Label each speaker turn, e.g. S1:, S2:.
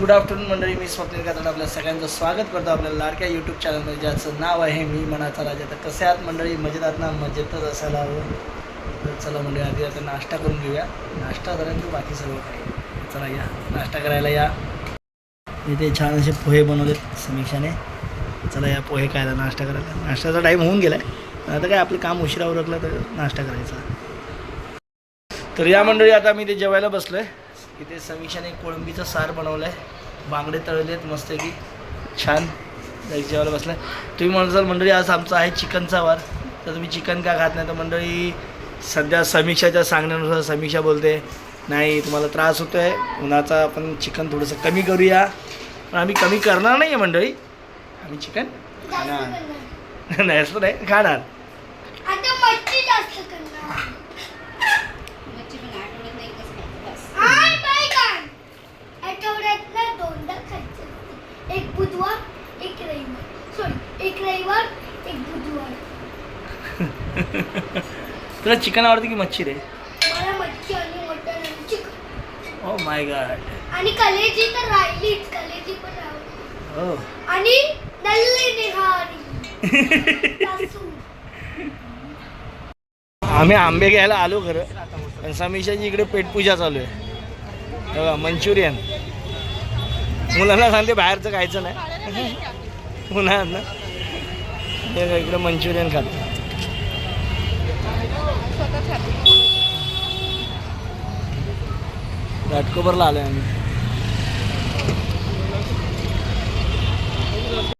S1: Good afternoon मंडळी. मी स्वप्नील कातड. आपल्या सगळ्यांचं स्वागत करतो आपल्या लाडक्या यूट्यूब चॅनलमध्ये ज्याचं नाव आहे मी मनाचा राजा. तर कसे आहात मंडळी? मजेत आहात ना? मजेतच असायला हवं. तर चला मंडळी आधी आता नाश्ता करून घेऊया. नाश्ता झाल्यानंतर बाकी सर्व काही. चला या. नाश्ता करायला या. इथे छान असे पोहे बनवलेत समीक्षाने. चला या पोहे खायला नाश्ता करायला. नाश्त्याचा टाईम होऊन गेला आहे आता काय आपलं काम उशिरा उरकलं तर नाश्ता करायचा. तर या मंडळी आता मी ते जेवायला बसलो आहे इथे समीक्षाने कोळंबीचं सार बनवलं आहे बांगडे तळलेत मस्तपैकी. छान. एक जेवायला बसलं आहे तुम्ही म्हणाल मंडळी आज आमचा आहे चिकनचा वार. तर तुम्ही चिकन का खात नाही? तर मंडळी सध्या समीक्षाच्या सांगण्यानुसार समीक्षा बोलते. नाही तुम्हाला त्रास होतो आहे उन्हाचा आपण चिकन थोडंसं कमी करूया. पण आम्ही कमी करणार नाही आहे मंडळी. आम्ही चिकन खाणार. नाही असं नाही. खाणार
S2: आता मच्छी जास्त करणार
S3: मच्छी पण आठवड्यात एकच खायचं बस.
S2: आय बाय काय आठवड्यातनं दोनदा खायचं असतं. एक बुधवार एक रविवार. सॉरी एक रविवार एक बुधवार.
S1: तुला चिकन आवडते की मच्छी रे?
S2: मला मच्छी आणि मटण आणि चिकन.
S1: ओ माय गॉड
S2: आणि कलेजी तर कलेजी पण राहिली
S1: हो
S2: आणि नल्ली निहारी.
S1: आम्ही आंबे घ्यायला आलो खरं. पण समीक्षाची इकडे पेटपूजा चालू आहे. मंचुरियन. मुलांना सांगते बाहेरचं खायचं नाही. पुन्हा ना हे इकडे मंचुरियन खातो. घाटकोपरला आलो आम्ही.